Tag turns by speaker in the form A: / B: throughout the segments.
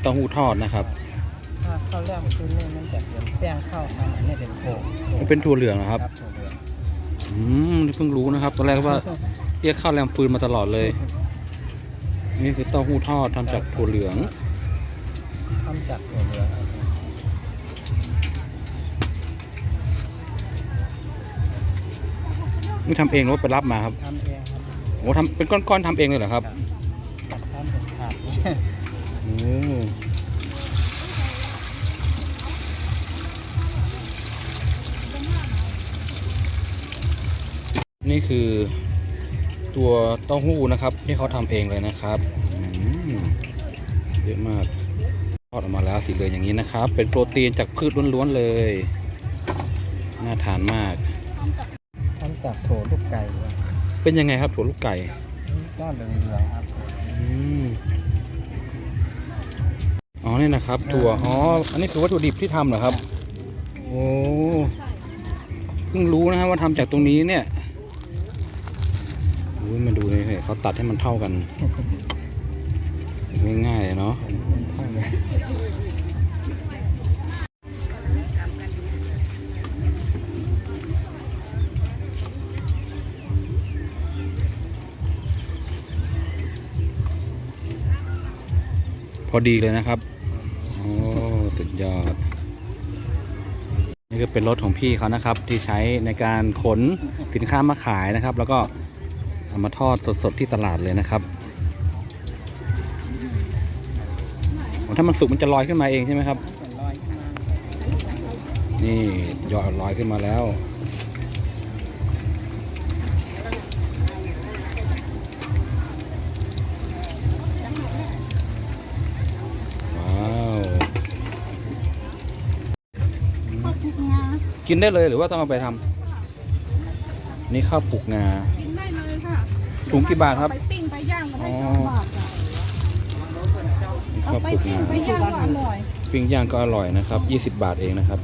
A: เต้าหู้ทอดนะครับ
B: ถ้าข้าวแรกคือนี่มันจะเป็นแป้งข้าวทำอันนี้เป็นโผง
A: มันเป็นถั่วเหลืองนะครับ
B: ถั่วเหลือง
A: อืมนี่เพิ่งรู้นะครับ ตอนแรกว่าเรียกข้าวแรมฟืนมาตลอดเลย นี่คือเต้าหู้ทอดทำจากถั่วเหลือง
B: ทำจากถั่วเหลืองครับ
A: นี่ทำเองหรือว่าไปรับมาครับ
B: ทำเองครับ
A: โอ้ทำเป็นก้อนๆทำเองเลยเหรอครับ
B: จัดทำเป็นถาด
A: โอ้ นี่คือตัวเต้าหู้นะครับ ที่เขาทำเองเลยนะครับอืมเยอะมากทอดออกมาแล้วสีเหลืองอย่างนี้นะครับ เป็นโปรตีนจากพืชล้วนๆเลย น่าทานมาก
B: ทำจากถั่วลูกไก่ครับ
A: เป็นยังไงครับถั่วลูกไก่
B: ก็เหลืองๆครับ
A: อืมอ๋อนี่นะครับ ถั่วอ๋ออันนี้คือวัตถุดิบที่ทำเหรอครับ โอ้เพิ่งรู้นะครับว่าทำจากตรงนี้เนี่ยอุ้ยมาดูเลยเขาตัดให้มันเท่ากัน ง่ายๆเลยเนาะ
B: เท่าเลย
A: พอดีเลยนะครับโอ้สุด ยอด นี่ก็เป็นรถของพี่เขานะครับ ที่ใช้ในการขนสินค้ามาขายนะครับ แล้วก็เอามาทอดสดๆที่ตลาดเลยนะครับโอ้ถ้ามันสุกมันจะลอยขึ้นมาเองใช่ไหมครับ
B: เป็นรอยขึ้นมา
A: นี่ยอดลอยขึ้นมาแล้วว้
C: กิ
A: นได้เลยหรือว่าต้องเอาไปทำนี่ข้าวปลุกงา
C: กินได้เลยค่ะ
A: ถุงกี่บาทครับ
C: เอไปปิ้งไปย่างก็ได้
A: อ๋อ
C: สองบาทจ้ะ
A: นี่
C: เอา
A: ข้าว
C: ไป
A: ปลุก
C: ปิ้ง
A: งา
C: ไปย่างก็อร่อย
A: ปิ้งย่างก็อร่อยนะครับ 20 บาทเองนะครับ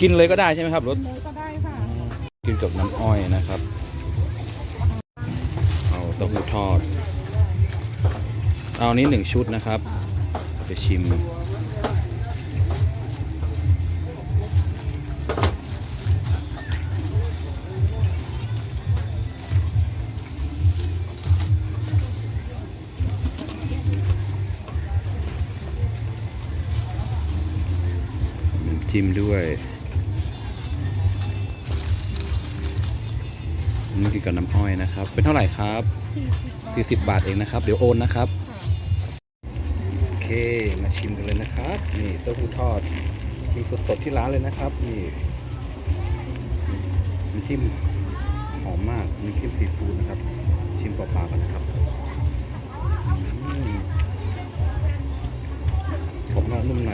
A: กินเลยก็ได้ใช่ไหมครับรส
C: เลยก็ได้ค่ะ
A: กินกับน้ำอ้อยนะครับ เอาเต้าหู้ทอด เอาอันนี้หนึ่งชุดนะครับ จะชิม จิ้มด้วยนี่คือกับน้ำอ้อยนะครับ เป็นเท่าไหร่ครับ
C: สี่สิบบาท
A: 40 บาทเองนะครับ เดี๋ยวโอนนะครับ โอเค มาชิมกันเลยนะครับ นี่เต้าหู้ทอดชิมสดๆที่ร้านเลยนะครับ นี่น้ำจิ้มหอมมากน้ำจิ้มซีฟู้ดนะครับ ชิมเปล่าๆกันนะครับอืมกรอบนอกนุ่มใน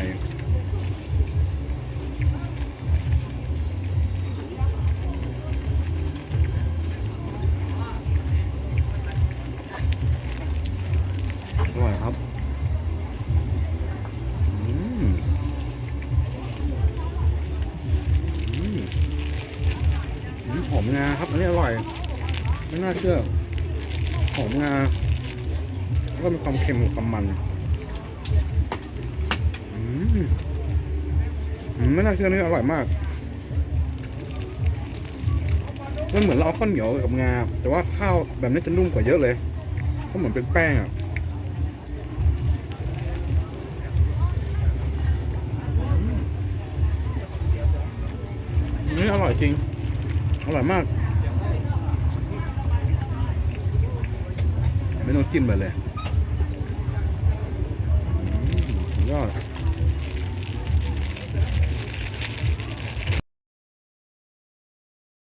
A: อมหอมงาครับ อันนี้อร่อย ไม่น่าเชื่อ หอมงา แล้วก็มีความเค็มของความมันอืมไม่น่าเชื่อนี่อร่อยมาก มันเหมือนเราเอาข้าวเหนียวกับงา แต่ว่าข้าวแบบนี้จะนุ่มกว่าเยอะเลย ก็เหมือนเป็นแป้งอะนี่อร่อยจริง อร่อยมาก ไม่ต้องกินไปเลย